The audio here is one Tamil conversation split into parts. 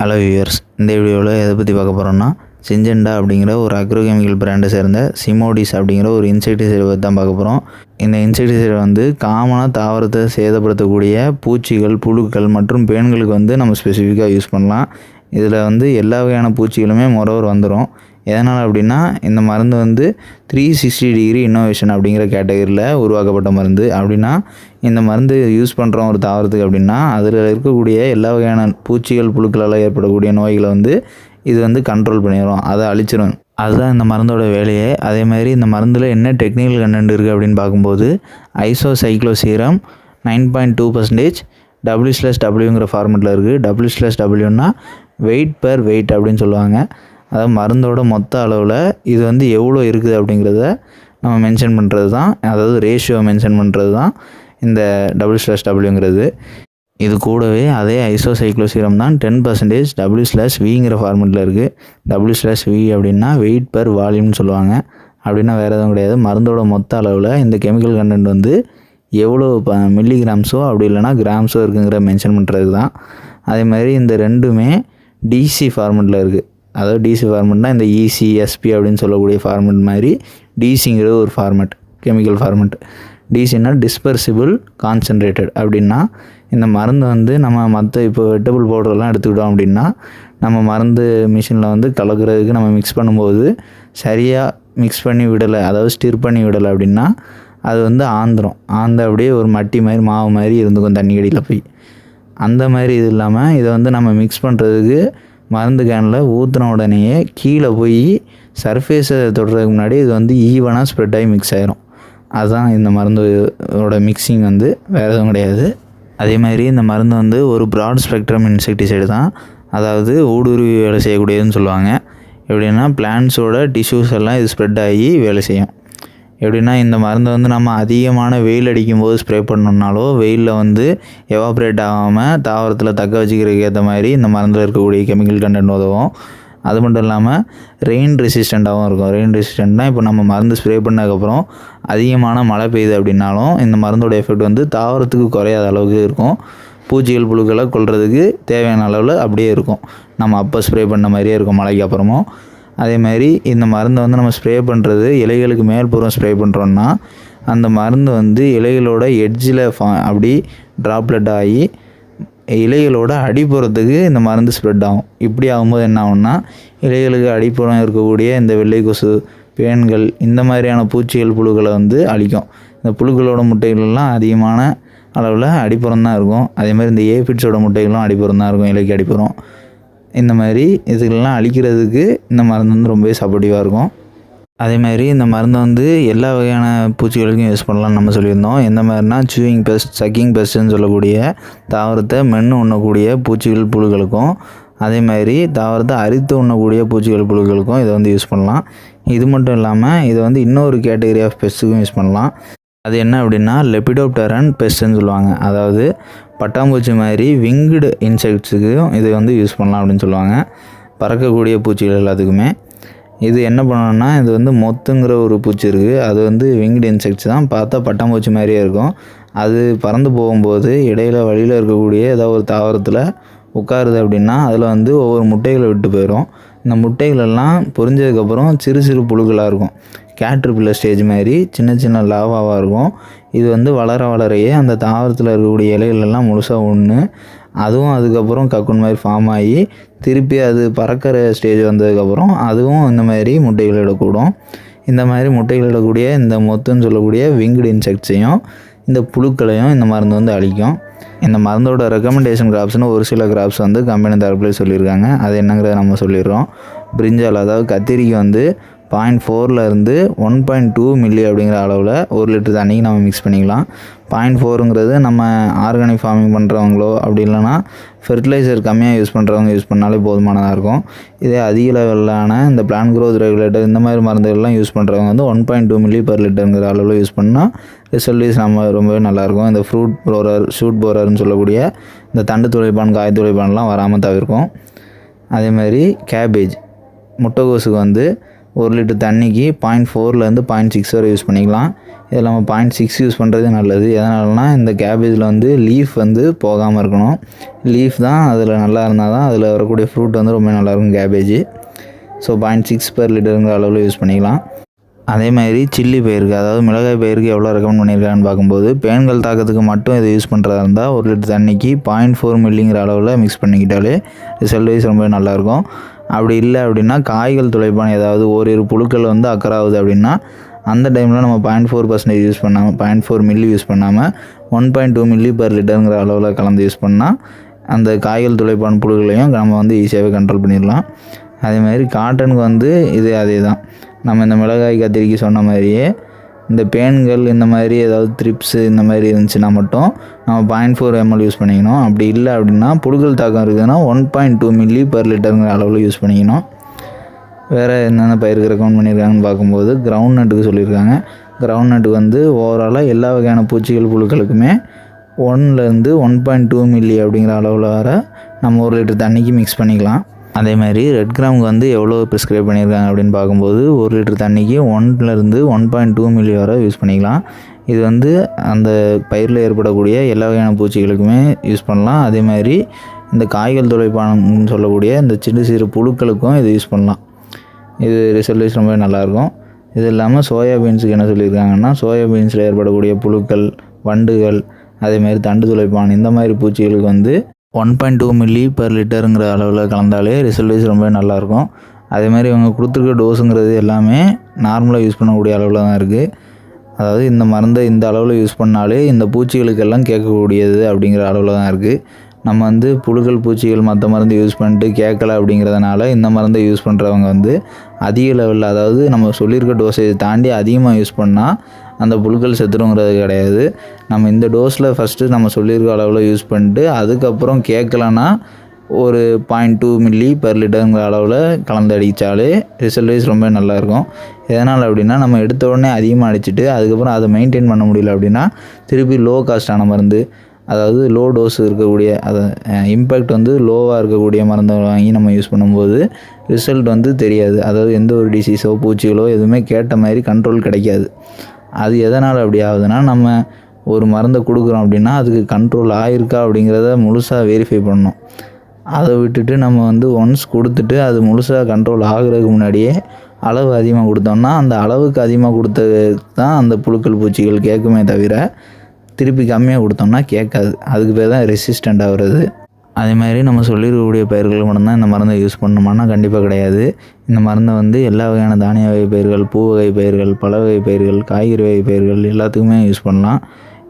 ஹலோ வியூவர்ஸ் இந்த வீடியோவில் எதை பற்றி பார்க்க போகிறோம்னா சிஞ்செண்டா அப்படிங்கிற ஒரு அக்ரோகெமிக்கல் பிராண்டை சேர்ந்த சிமோடிஸ் அப்படிங்கிற ஒரு இன்செக்டிசைடு பற்றி தான் பார்க்க போகிறோம் இந்த இன்செக்டிசைடு வந்து காமனாக தாவரத்தை சேதப்படுத்தக்கூடிய பூச்சிகள் புழுக்கள் மற்றும் பேன்களுக்கு வந்து நம்ம ஸ்பெசிஃபிக்காக யூஸ் பண்ணலாம். இதில் வந்து எல்லா வகையான பூச்சிகளுமே மொரோவர் வந்துடும் எதனால் அப்படின்னா இந்த மருந்து வந்து த்ரீ சிக்ஸ்டி டிகிரி இன்னோவேஷன் அப்படிங்கிற கேட்டகரியில் உருவாக்கப்பட்ட மருந்து. அப்படின்னா இந்த மருந்து யூஸ் பண்ணுறோம் ஒரு தாவரத்துக்கு அப்படின்னா அதில் இருக்கக்கூடிய எல்லா வகையான பூச்சிகள் புழுக்களால் ஏற்படக்கூடிய நோய்களை வந்து இது வந்து கண்ட்ரோல் பண்ணிடும் அதை அழிச்சிடும் அதுதான் இந்த மருந்தோட வேலையே. அதே மாதிரி இந்த மருந்தில் என்ன டெக்னிக்கல் கண்டென்ட் இருக்குது அப்படின்னு பார்க்கும்போது isocycloseram nine point two percentage W slash டபிள்யூங்கிற ஃபார்மெட்டில் இருக்குது டபுள்யூ ஸ்லஸ் டபுள்யூன்னா வெயிட் பர் வெயிட் அப்படின்னு சொல்லுவாங்க. அதாவது மருந்தோட மொத்த அளவில் இது வந்து எவ்வளோ இருக்குது அப்படிங்கிறத நம்ம மென்ஷன் பண்ணுறது தான். அதாவது ரேஷியோ மென்ஷன் பண்ணுறது தான் இந்த டபுள் ஸ்லாஷ் டபுள்யூங்கிறது இது கூடவே அதே ஐசோசைக்ளோசீரம் தான் டென் பர்சன்டேஜ் டபுள்யூ ஸ்லாஷ் விங்கிற ஃபார்மெட்டில் இருக்குது டபுள்யூ ஸ்லாஷ் வி அப்படின்னா வெயிட் பர் வால்யூம்னு சொல்லுவாங்க. அப்படின்னா வேறு எதுவும் கிடையாது. மருந்தோட மொத்த அளவில் இந்த கெமிக்கல் கண்டென்ட் வந்து எவ்வளோ மில்லி மில்லிகிராம்ஸோ அப்படி இல்லைனா கிராம்ஸோ இருக்குங்கிற மென்ஷன் பண்ணுறதுக்கு தான். அதே மாதிரி இந்த ரெண்டுமே டிசி ஃபார்மெட்டில் இருக்குது அதாவது டிசி ஃபார்மெட்னா இந்த இசி எஸ்பி அப்படின்னு சொல்லக்கூடிய ஃபார்மெட் மாதிரி டிசிங்கிறது ஒரு ஃபார்மெட் கெமிக்கல் ஃபார்மெட் டிசின்னா டிஸ்பர்சிபிள் கான்சன்ட்ரேட்டட் அப்படின்னா இந்த மருந்து வந்து நம்ம மற்ற இப்போ வெட்டபிள் பவுடர்லாம் எடுத்துக்கிட்டோம் அப்படின்னா நம்ம மருந்து மிஷினில் வந்து கலக்கிறதுக்கு நம்ம மிக்ஸ் பண்ணும்போது சரியாக மிக்ஸ் பண்ணி விடலை அதாவது ஸ்டிர் பண்ணி விடலை அப்படின்னா அது வந்து ஆந்திரம். ஆந்த அப்படியே ஒரு மட்டி மாதிரி மாவு மாதிரி இருந்துக்கும் தண்ணி அடியில் போய். அந்த மாதிரி இது இல்லாமல் இதை வந்து நம்ம மிக்ஸ் பண்ணுறதுக்கு மருந்து கேனில் ஊற்றின உடனேயே கீழே போய் சர்ஃபேஸை தொடுறதுக்கு முன்னாடி இது வந்து ஈவனாக ஸ்ப்ரெட் ஆகி மிக்ஸ் ஆயிரும். அதுதான் இந்த மருந்தோட மிக்சிங் வந்து வேறு எதுவும் கிடையாது. அதே மாதிரி இந்த மருந்து வந்து ஒரு ப்ராட் ஸ்பெக்ட்ரம் இன்செக்டிசைடு தான். அதாவது ஊடுருவி வேலை செய்யக்கூடியதுன்னு சொல்லுவாங்க. எப்படின்னா பிளான்ஸோட டிஷ்யூஸ் எல்லாம் இது ஸ்ப்ரெட் ஆகி வேலை செய்யும். எப்படின்னா இந்த மருந்தை வந்து நம்ம அதிகமான வெயில் அடிக்கும் போது ஸ்ப்ரே பண்ணோம்னாலோ வெயிலில் வந்து எவாப்ரேட் ஆகாமல் தாவரத்தில் தக்க வச்சுக்கிறதுக்கு ஏற்ற மாதிரி இந்த மருந்தில் இருக்கக்கூடிய கெமிக்கல் கண்டென்ட் உதவும். அது மட்டும் இல்லாமல் ரெயின் ரெசிஸ்டண்ட்டாகவும் இருக்கும். ரெயின் ரெசிஸ்டண்ட்னால் இப்போ நம்ம மருந்து ஸ்ப்ரே பண்ணதுக்கப்புறம் அதிகமான மழை பெய்யுது அப்படின்னாலும் இந்த மருந்தோட எஃபெக்ட் வந்து தாவரத்துக்கு குறையாத அளவுக்கு இருக்கும். பூச்சிகள் புழுக்களை கொல்றதுக்கு தேவையான அளவில் அப்படியே இருக்கும். நம்ம அப்போ ஸ்ப்ரே பண்ண மாதிரியே இருக்கும் மழைக்கு அப்புறமும். அதே மாதிரி இந்த மருந்தை வந்து நம்ம ஸ்ப்ரே பண்ணுறது இலைகளுக்கு மேல்புறம் ஸ்ப்ரே பண்ணுறோன்னா அந்த மருந்து வந்து இலைகளோட எட்ஜில் ஃபா அப்படி ட்ராப்லெட் ஆகி இலைகளோட அடிப்புறத்துக்கு இந்த மருந்து ஸ்ப்ரெட் ஆகும். இப்படி ஆகும்போது என்ன ஆகும்னா இலைகளுக்கு அடிப்புறம் இருக்கக்கூடிய இந்த வெள்ளை கொசு பேன்கள் இந்த மாதிரியான பூச்சிகள் புழுக்களை வந்து அழிக்கும். இந்த புழுக்களோட முட்டைகள்லாம் அதிகமான அளவில் அடிப்புறம் தான் இருக்கும். அதே மாதிரி இந்த ஏபிட்ஸோட முட்டைகளும் அடிப்புறம் தான் இருக்கும் இலைக்கு அடிப்புறம். இந்த மாதிரி இதுக்கெல்லாம் அழிக்கிறதுக்கு இந்த மருந்து வந்து ரொம்பவே சப்போர்ட்டிவாக இருக்கும். அதே மாதிரி இந்த மருந்தை வந்து எல்லா வகையான பூச்சிகளுக்கும் யூஸ் பண்ணலாம்னு நம்ம சொல்லியிருந்தோம். எந்த மாதிரினா சூயிங் பெஸ்ட் சக்கிங் பெஸ்ட்டுன்னு சொல்லக்கூடிய தாவரத்தை மென்று உண்ணக்கூடிய பூச்சிகள் புழுக்களுக்கும் அதே மாதிரி தாவரத்தை அரித்து உண்ணக்கூடிய பூச்சிகள் புழுக்களுக்கும் இதை வந்து யூஸ் பண்ணலாம். இது மட்டும் இல்லாமல் இதை வந்து இன்னொரு கேட்டகரி ஆஃப் பெஸ்ட்டுக்கும் யூஸ் பண்ணலாம். அது என்ன அப்படின்னா லெபிடோப்டரன் பெஸ்ட்டுன்னு சொல்லுவாங்க. அதாவது பட்டாம்பூச்சி மாதிரி விங்குடு இன்செக்ட்ஸுக்கும் இது வந்து யூஸ் பண்ணலாம் அப்படின்னு சொல்லுவாங்க. பறக்கக்கூடிய பூச்சிகள் எல்லாத்துக்குமே. இது என்ன பண்ணணும்னா இது வந்து மொத்துங்கிற ஒரு பூச்சி இருக்குது அது வந்து விங்டு இன்செக்ட்ஸ் தான். பார்த்தா பட்டாம்பூச்சி மாதிரியே இருக்கும். அது பறந்து போகும்போது இடையில வழியில் இருக்கக்கூடிய ஏதாவது ஒரு தாவரத்தில் உட்காருது அப்படின்னா அதில் வந்து ஒவ்வொரு முட்டைகளை விட்டு போயிடும் இந்த முட்டைகளெல்லாம் பொரிஞ்சதுக்கப்புறம் சிறு சிறு புழுக்களாக இருக்கும். கேட்ரிபில்லர் ஸ்டேஜ் மாதிரி சின்ன சின்ன லாவாவாக இருக்கும். இது வந்து வளர வளரையே அந்த தாவரத்தில் இருக்கக்கூடிய இலைகளெல்லாம் முழுசாக ஒன்று அதுவும் அதுக்கப்புறம் கக்குன் மாதிரி ஃபார்ம் ஆகி திருப்பி அது பறக்கிற ஸ்டேஜ் வந்ததுக்கப்புறம் அதுவும் இந்த மாதிரி முட்டைகள் இடக்கூடும். இந்த மாதிரி முட்டைகள் இடக்கூடிய இந்த மொத்துன்னு சொல்லக்கூடிய விங்குடு இன்செக்ட்ஸையும் இந்த புழுக்களையும் இந்த மருந்து வந்து அழிக்கும். இந்த மருந்தோட ரெக்கமெண்டேஷன் கிராப்ஸ்னு ஒரு சில கிராப்ஸ் வந்து கம்பெனி தரப்புலேயே சொல்லியிருக்காங்க. அது என்னங்கிறத நம்ம சொல்லிடுறோம். பிரிஞ்சால் அதாவது கத்திரிக்கு வந்து பாயிண்ட் ஃபோர்லேருந்து ஒன் பாயிண்ட் டூ மில்லி அப்படிங்கிற அளவில் ஒரு லிட்டர் தண்ணிக்கு நம்ம மிக்ஸ் பண்ணிக்கலாம். பாயிண்ட் ஃபோருங்கிறது நம்ம ஆர்கானிக் ஃபார்மிங் பண்ணுறவங்களோ அப்படி இல்லைனா ஃபெர்டிலைசர் கம்மியாக யூஸ் பண்ணுறவங்க யூஸ் பண்ணாலே போதுமானதாக இருக்கும். இதே அதிக லெவலான இந்த பிளான் க்ரோத் ரெகுலேட்டர் இந்த மாதிரி மருந்துகள்லாம் யூஸ் பண்ணுறவங்க வந்து one point two milli per லிட்டருங்கிற அளவில் யூஸ் பண்ணால் ரிசல்ட்ஸ் நம்ம ரொம்பவே நல்லாயிருக்கும். இந்த ஃப்ரூட் போரர் ஷூட் போரர்னு சொல்லக்கூடிய இந்த தண்டு துளைப்பான் காய் துளைப்பான்லாம் வராமல் தவிர்க்கும். அதே மாதிரி கேபேஜ் முட்டைகோஸுக்கு வந்து ஒரு லிட்டர் தண்ணிக்கு பாயிண்ட் ஃபோர்லேருந்து பாயிண்ட் சிக்ஸ் வரை யூஸ் பண்ணிக்கலாம். இதில் நம்ம பாயிண்ட் சிக்ஸ் யூஸ் பண்ணுறது நல்லது. எதனாலனா இந்த கேபேஜில் வந்து லீஃப் வந்து போகாமல் இருக்கணும். லீஃப் தான் அதில் நல்லா இருந்தால் தான் அதில் வரக்கூடிய ஃப்ரூட் வந்து ரொம்ப நல்லாயிருக்கும் cabbage so point six per லிட்டருங்கிற அளவில் யூஸ் பண்ணிக்கலாம். அதே மாதிரி சில்லி பயிருக்கு அதாவது மிளகாய் பயிருக்கு எவ்வளோ ரெக்கமெண்ட் பண்ணியிருக்காங்கன்னு பார்க்கும்போது பேன்கள் தாக்கத்துக்கு மட்டும் இதை யூஸ் பண்ணுறதா இருந்தால் ஒரு லிட்டர் தண்ணிக்கு பாயிண்ட் ஃபோர் மில்லிங்கிற அளவில் மிக்ஸ் பண்ணிக்கிட்டாலே ரிசல்ட் வைஸ் ரொம்ப நல்லாயிருக்கும் அப்படி இல்லை அப்படின்னா காய்கள் துளைப்பான ஏதாவது ஓரிரு புழுக்கள் வந்து அக்கறாகுது அப்படின்னா அந்த டைமில் நம்ம பாயிண்ட் ஃபோர் பர்சன்டேஜ் யூஸ் பண்ணாமல் பாயிண்ட் ஃபோர் மில்லி யூஸ் பண்ணாமல் one point two milli per லிட்டருங்கிற அளவில் கலந்து யூஸ் பண்ணால் அந்த காய்கள் துளைப்பான் புழுக்களையும் நம்ம வந்து ஈஸியாகவே கண்ட்ரோல் பண்ணிடலாம். அதே மாதிரி காட்டனுக்கு வந்து இது அதே தான் நம்ம இந்த மிளகாய் கத்திரிக்கை சொன்ன மாதிரியே இந்த பேன்கள் இந்த மாதிரி ஏதாவது த்ரிப்ஸு இந்த மாதிரி இருந்துச்சுன்னா மட்டும் நம்ம பாயிண்ட் ஃபோர் எம்எல் யூஸ் பண்ணிக்கணும். அப்படி இல்லை அப்படின்னா புழுக்கள் தாக்கம் இருக்குதுன்னா one point two milli per லிட்டருங்கிற அளவில் யூஸ் பண்ணிக்கணும். வேறு என்னென்ன பயிருக்கு ரெக்கமெண்ட் பண்ணியிருக்காங்கன்னு பார்க்கும்போது கிரவுண்ட் நட்டுக்கு சொல்லியிருக்காங்க. கிரவுண்ட் நட்டுக்கு வந்து ஓவராலாக எல்லா வகையான பூச்சிகள் புழுக்களுக்குமே ஒன்லேருந்து ஒன் பாயிண்ட் டூ மில்லி அப்படிங்கிற அளவில் வர நம்ம ஒரு லிட்டர் தண்ணிக்கு மிக்ஸ் பண்ணிக்கலாம். அதே மாதிரி ரெட் கிராமுக்கு வந்து எவ்வளோ ப்ரிஸ்கிரைப் பண்ணியிருக்காங்க அப்படின்னு பார்க்கும்போது ஒரு லிட்டர் தண்ணிக்கு ஒன்லேருந்து ஒன் பாயிண்ட் டூ மில்லி வரை யூஸ் பண்ணிக்கலாம். இது வந்து அந்த பயிரில் ஏற்படக்கூடிய எல்லா வகையான பூச்சிகளுக்குமே யூஸ் பண்ணலாம். அதே மாதிரி இந்த காய்கள் துளைப்பானம்னு சொல்லக்கூடிய இந்த சின்ன சிறு புழுக்களுக்கும் இது யூஸ் பண்ணலாம். இது ரிசல்ட் ரொம்ப நல்லாயிருக்கும். இது இல்லாமல் சோயா பீன்ஸுக்கு என்ன சொல்லியிருக்காங்கன்னா சோயா பீன்ஸில் ஏற்படக்கூடிய புழுக்கள் வண்டுகள் அதேமாதிரி தண்டு துளைப்பான் இந்த மாதிரி பூச்சிகளுக்கு வந்து one point two milli per லிட்டருங்கிற அளவில் கலந்தாலே ரிசல்ட் வைஸ் ரொம்ப நல்லாயிருக்கும். அதே மாதிரி இவங்க கொடுத்துருக்க டோஸுங்கிறது எல்லாமே நார்மலாக யூஸ் பண்ணக்கூடிய அளவில் தான் இருக்குது அதாவது இந்த மருந்தை இந்த அளவில் யூஸ் பண்ணாலே இந்த பூச்சிகளுக்கெல்லாம் கேட்கக்கூடியது அப்படிங்கிற அளவில் தான் இருக்குது நம்ம வந்து புழுக்கள் பூச்சிகள் மற்ற மருந்து யூஸ் பண்ணிட்டு கேட்கல அப்படிங்கிறதுனால இந்த மருந்தை யூஸ் பண்ணுறவங்க வந்து அதிக லெவலில் அதாவது நம்ம சொல்லியிருக்க டோசேஜ் தாண்டி அதிகமாக யூஸ் பண்ணால் அந்த புழுக்கள் செத்துருங்கிறது கிடையாது. நம்ம இந்த டோஸில் ஃபஸ்ட்டு நம்ம சொல்லியிருக்க அளவில் யூஸ் பண்ணிட்டு அதுக்கப்புறம் கேட்கலன்னா ஒரு பாயிண்ட் டூ மில்லி பெர் லிட்டருங்கிற அளவில் கலந்து அடித்தாலே ரிசல்ட் வைஸ் ரொம்ப நல்லாயிருக்கும். எதனால் அப்படின்னா நம்ம எடுத்த உடனே அதிகமாக அடிச்சுட்டு அதுக்கப்புறம் அதை மெயின்டைன் பண்ண முடியல அப்படின்னா திருப்பி லோ காஸ்ட்டான மருந்து அதாவது லோ டோஸ் இருக்கக்கூடிய அதை இம்பேக்ட் வந்து லோவாக இருக்கக்கூடிய மருந்தை வாங்கி நம்ம யூஸ் பண்ணும்போது ரிசல்ட் வந்து தெரியாது. அதாவது எந்த ஒரு டிசீஸோ பூச்சிகளோ எதுவுமே கேட்ட மாதிரி கண்ட்ரோல் கிடைக்காது. அது எதனால் அப்படி ஆகுதுன்னா நம்ம ஒரு மருந்தை கொடுக்குறோம் அப்படின்னா அதுக்கு கண்ட்ரோல் ஆயிருக்கா அப்படிங்கிறத முழுசாக வெரிஃபை பண்ணணும். அதை விட்டுட்டு நம்ம வந்து ஒன்ஸ் கொடுத்துட்டு அது முழுசாக கண்ட்ரோல் ஆகிறதுக்கு முன்னாடியே அளவு அதிகமாக கொடுத்தோம்னா அந்த அளவுக்கு அதிகமாக கொடுத்தது தான் அந்த புழுக்கள் பூச்சிகள் கேட்குமே தவிர திருப்பி கம்மியாக கொடுத்தோம்னா கேட்காது. அதுக்கு பேர் தான் ரெசிஸ்டண்ட் ஆகுறது. அதே மாதிரி நம்ம சொல்லியிருக்கக்கூடிய பயிர்கள் மட்டும்தான் இந்த மருந்தை யூஸ் பண்ணணுமானா கண்டிப்பாக கிடையாது. இந்த மருந்தை வந்து எல்லா வகையான தானிய வகை பயிர்கள் பூ வகை பயிர்கள் பழ வகை பயிர்கள் காய்கறி வகை பயிர்கள் எல்லாத்துக்குமே யூஸ் பண்ணலாம்.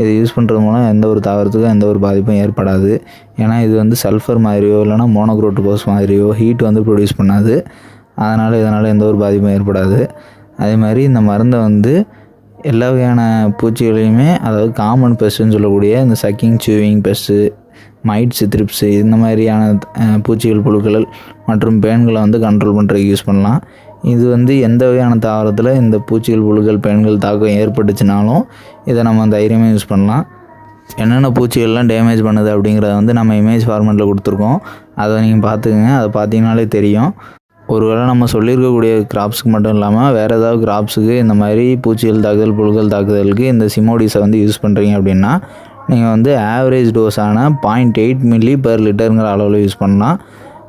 இது யூஸ் பண்ணுறது மூலம் எந்த ஒரு தாவரத்துக்கும் எந்த ஒரு பாதிப்பும் ஏற்படாது. ஏன்னா இது வந்து சல்ஃபர் மாதிரியோ இல்லைனா மோனோக்ரோட்டோபோஸ் மாதிரியோ ஹீட் வந்து ப்ரொடியூஸ் பண்ணாது. அதனால் இதனால் எந்த ஒரு பாதிப்பும் ஏற்படாது. அதே மாதிரி இந்த மருந்தை வந்து எல்லா வகையான பூச்சிகளையுமே அதாவது காமன் பெஸ்ட்டுன்னு சொல்லக்கூடிய இந்த sucking chewing pest mites thrips இந்த மாதிரியான பூச்சிகள் புழுக்கள் மற்றும் பேன்களை வந்து கண்ட்ரோல் பண்ணுறதுக்கு யூஸ் பண்ணலாம். இது வந்து எந்த வகையான தாவரத்தில் இந்த பூச்சிகள் புழுக்கள் பேன்கள் தாக்கம் ஏற்பட்டுச்சுனாலும் இதை நம்ம தைரியமாக யூஸ் பண்ணலாம். என்னென்ன பூச்சிகள்லாம் டேமேஜ் பண்ணுது அப்படிங்கிறத வந்து நம்ம இமேஜ் ஃபார்மேட்டில் கொடுத்துருக்கோம். அதை நீங்கள் பார்த்துக்கங்க. அதை பார்த்தீங்கனாலே தெரியும். ஒருவேளை நம்ம சொல்லியிருக்கக்கூடிய கிராப்ஸுக்கு மட்டும் இல்லாமல் வேறு ஏதாவது கிராப்ஸுக்கு இந்த மாதிரி பூச்சிகள் தாக்குதல் புழுக்கள் தாக்குதலுக்கு இந்த சிமோடிஸை வந்து யூஸ் பண்ணுறீங்க அப்படின்னா நீங்கள் வந்து ஆவரேஜ் டோஸான பாயிண்ட் எயிட் மில்லி பெர் லிட்டருங்கிற அளவில் யூஸ் பண்ணால்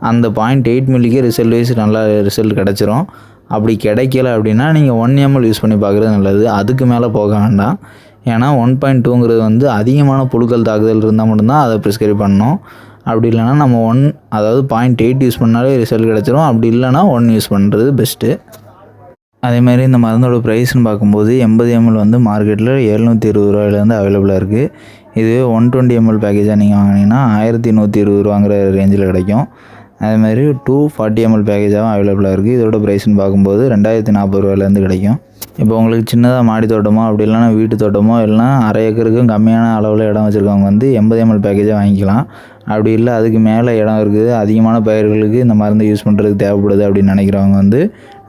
அந்த பாயிண்ட் எயிட் மில்லிக்கே ரிசல்ட் வைஸ் நல்லா ரிசல்ட் கிடச்சிரும். அப்படி கிடைக்கல அப்படின்னா நீங்கள் ஒன் எம்எல் யூஸ் பண்ணி பார்க்குறது நல்லது. அதுக்கு மேலே போக வேண்டாம். ஏன்னா ஒன் பாயிண்ட் டூங்கிறது வந்து அதிகமான புழுக்கள் தாக்குதல் இருந்தால் மட்டும்தான் அதை ப்ரிஸ்கிரைப் பண்ணணும் அப்படி இல்லைன்னா நம்ம ஒன் அதாவது பாயிண்ட் எயிட் யூஸ் பண்ணாலே ரிசல்ட் கிடச்சிரும். அப்படி இல்லைன்னா ஒன் யூஸ் பண்ணுறது பெஸ்ட்டு அதே மாதிரி இந்த மருந்தோட ப்ரைஸ்னு பார்க்கும்போது எண்பது எம்எல் வந்து மார்க்கெட்டில் எழுநூற்றி இருபது ரூபாயிலேருந்து அவைலபிளாக இருக்குது இதுவே ஒன் டுவெண்ட்டி எம்எல் பேக்கேஜாக நீங்கள் வாங்கினீங்கன்னா ஆயிரத்தி நூற்றி இருபது ரூபாங்கிற ரேஞ்சில் கிடைக்கும். அதேமாதிரி டூ ஃபார்ட்டி எம்எல் பேக்கேஜாகவும் அவைலபிளாக இருக்குது இதோட ப்ரைஸ்னு பார்க்கும்போது ரெண்டாயிரத்தி நாற்பது ரூபாயிலேருந்து கிடைக்கும். இப்போ உங்களுக்கு சின்னதாக மாடி தோட்டமோ அப்படி இல்லைன்னா வீட்டு தோட்டமோ இல்லைனா அரை ஏக்கருக்கும் கம்மியான அளவில் இடம் வச்சுருக்கவங்க வந்து எண்பது எம்எல் பேக்கேஜாக வாங்கிக்கலாம். அப்படி இல்லை அதுக்கு மேலே இடம் இருக்குது. அதிகமான பயிர்களுக்கு இந்த மருந்து யூஸ் பண்ணுறதுக்கு தேவைப்படுது அப்படின்னு நினைக்கிறவங்க வந்து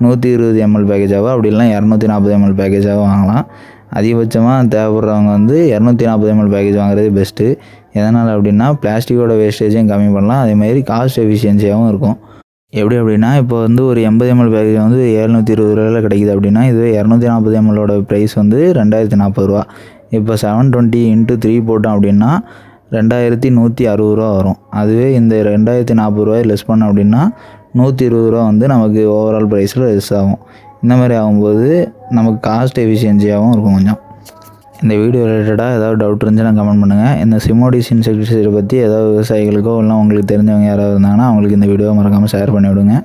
நூற்றி இருபது எம்எல் பேக்கேஜாவோ அப்படி இல்லைனா இரநூத்தி நாற்பது எம்எல் பேக்கேஜாவோ வாங்கலாம். அதிகபட்சமாக தேவைப்படுறவங்க வந்து இரநூத்தி நாற்பது எம்எல் பேக்கேஜ் வாங்குறது பெஸ்ட்டு எதனால் அப்படின்னா பிளாஸ்டிக்கோட வேஸ்டேஜையும் கம்மி பண்ணலாம். அதேமாதிரி காஸ்ட் எஃபிஷியன்சியாகவும் இருக்கும். எப்படி அப்படின்னா இப்போ வந்து ஒரு எண்பது எம்எல் பேக்கேஜ் வந்து எழுநூற்றி இருபது ரூபாயில் கிடைக்குது அப்படின்னா இதுவே இரநூத்தி நாற்பது எம்எல்லோட ப்ரைஸ் வந்து ரெண்டாயிரத்தி நாற்பது ரூபா. இப்போ செவன் டுவெண்ட்டி இன்ட்டு த்ரீ போட்டோம் அப்படின்னா ரெண்டாயிரத்தி நூற்றி அறுபது ரூபா வரும். அதுவே இந்த ரெண்டாயிரத்தி நாற்பது ரூபாய் லெஸ் பண்ணோம் அப்படின்னா நூற்றி இருபது ரூபா வந்து நமக்கு ஓவரால் ப்ரைஸில் லெஸ் ஆகும். இந்த மாதிரி ஆகும்போது நமக்கு காஸ்ட் எஃபிஷியன்சியாகவும் இருக்கும் கொஞ்சம். இந்த வீடியோ ரிலேட்டடாக ஏதாவது டவுட் இருந்துச்சுன்னா கமெண்ட் பண்ணுங்கள் இந்த சிமோடிஸ் இன்செக்டிசைடை பற்றி ஏதாவது விவசாயிகளுக்கோ இல்லை உங்களுக்கு தெரிஞ்சவங்க யாராவது இருந்தாங்கன்னா அவங்களுக்கு இந்த வீடியோவை மறக்காமல் ஷேர் பண்ணி விடுங்க